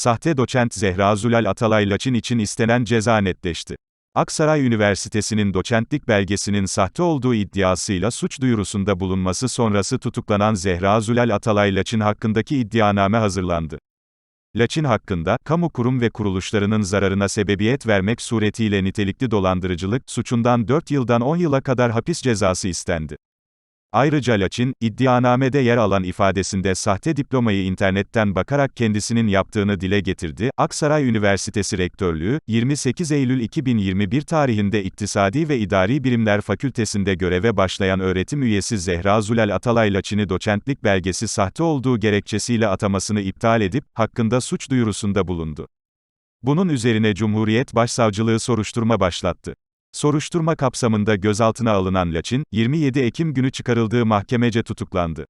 Sahte doçent Zehra Zülal Atalay Laçin için istenen ceza netleşti. Aksaray Üniversitesi'nin doçentlik belgesinin sahte olduğu iddiasıyla suç duyurusunda bulunması sonrası tutuklanan Zehra Zülal Atalay Laçin hakkındaki iddianame hazırlandı. Laçin hakkında, kamu kurum ve kuruluşlarının zararına sebebiyet vermek suretiyle nitelikli dolandırıcılık suçundan 4 yıldan 10 yıla kadar hapis cezası istendi. Ayrıca Laçin, iddianamede yer alan ifadesinde sahte diplomayı internetten bakarak kendisinin yaptığını dile getirdi. Aksaray Üniversitesi Rektörlüğü, 28 Eylül 2021 tarihinde İktisadi ve İdari Bilimler Fakültesinde göreve başlayan öğretim üyesi Zehra Zülal Atalay Laçin'i doçentlik belgesi sahte olduğu gerekçesiyle atamasını iptal edip, hakkında suç duyurusunda bulundu. Bunun üzerine Cumhuriyet Başsavcılığı soruşturma başlattı. Soruşturma kapsamında gözaltına alınan Laçin, 27 Ekim günü çıkarıldığı mahkemece tutuklandı.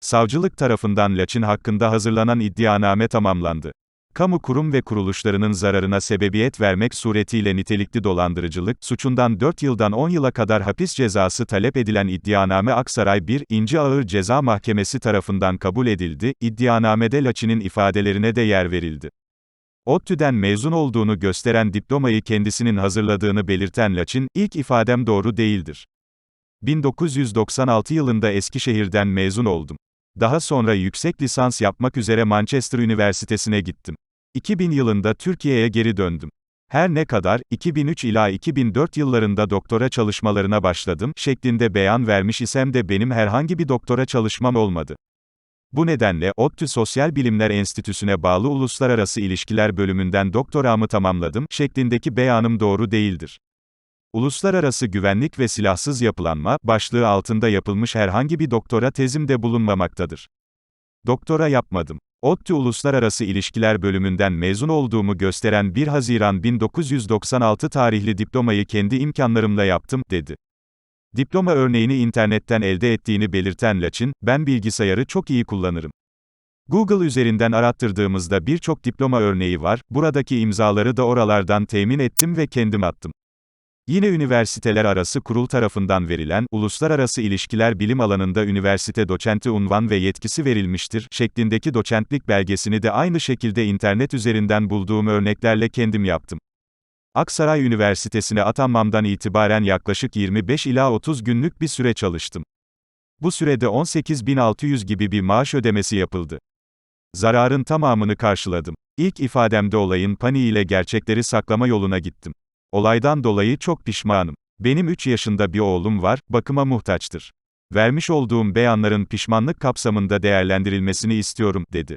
Savcılık tarafından Laçin hakkında hazırlanan iddianame tamamlandı. Kamu kurum ve kuruluşlarının zararına sebebiyet vermek suretiyle nitelikli dolandırıcılık suçundan 4 yıldan 10 yıla kadar hapis cezası talep edilen iddianame Aksaray 1. İnci Ağır Ceza Mahkemesi tarafından kabul edildi. İddianamede Laçin'in ifadelerine de yer verildi. ODTÜ'den mezun olduğunu gösteren diplomayı kendisinin hazırladığını belirten Laçin, ilk ifadem doğru değildir. 1996 yılında Eskişehir'den mezun oldum. Daha sonra yüksek lisans yapmak üzere Manchester Üniversitesi'ne gittim. 2000 yılında Türkiye'ye geri döndüm. Her ne kadar, 2003 ila 2004 yıllarında doktora çalışmalarına başladım, şeklinde beyan vermiş isem de benim herhangi bir doktora çalışmam olmadı. Bu nedenle, ODTÜ Sosyal Bilimler Enstitüsü'ne bağlı Uluslararası İlişkiler bölümünden doktoramı tamamladım, şeklindeki beyanım doğru değildir. Uluslararası güvenlik ve silahsız yapılanma, başlığı altında yapılmış herhangi bir doktora tezimde bulunmamaktadır. Doktora yapmadım. ODTÜ Uluslararası İlişkiler bölümünden mezun olduğumu gösteren 1 Haziran 1996 tarihli diplomayı kendi imkanlarımla yaptım, dedi. Diploma örneğini internetten elde ettiğini belirten Laçin, ben bilgisayarı çok iyi kullanırım. Google üzerinden arattırdığımızda birçok diploma örneği var, buradaki imzaları da oralardan temin ettim ve kendim attım. Yine üniversiteler arası kurul tarafından verilen, uluslararası ilişkiler bilim alanında üniversite doçenti unvan ve yetkisi verilmiştir, şeklindeki doçentlik belgesini de aynı şekilde internet üzerinden bulduğum örneklerle kendim yaptım. Aksaray Üniversitesi'ne atanmamdan itibaren yaklaşık 25 ila 30 günlük bir süre çalıştım. Bu sürede 18.600 gibi bir maaş ödemesi yapıldı. Zararın tamamını karşıladım. İlk ifademde olayın paniğiyle gerçekleri saklama yoluna gittim. Olaydan dolayı çok pişmanım. Benim 3 yaşında bir oğlum var, bakıma muhtaçtır. Vermiş olduğum beyanların pişmanlık kapsamında değerlendirilmesini istiyorum, dedi.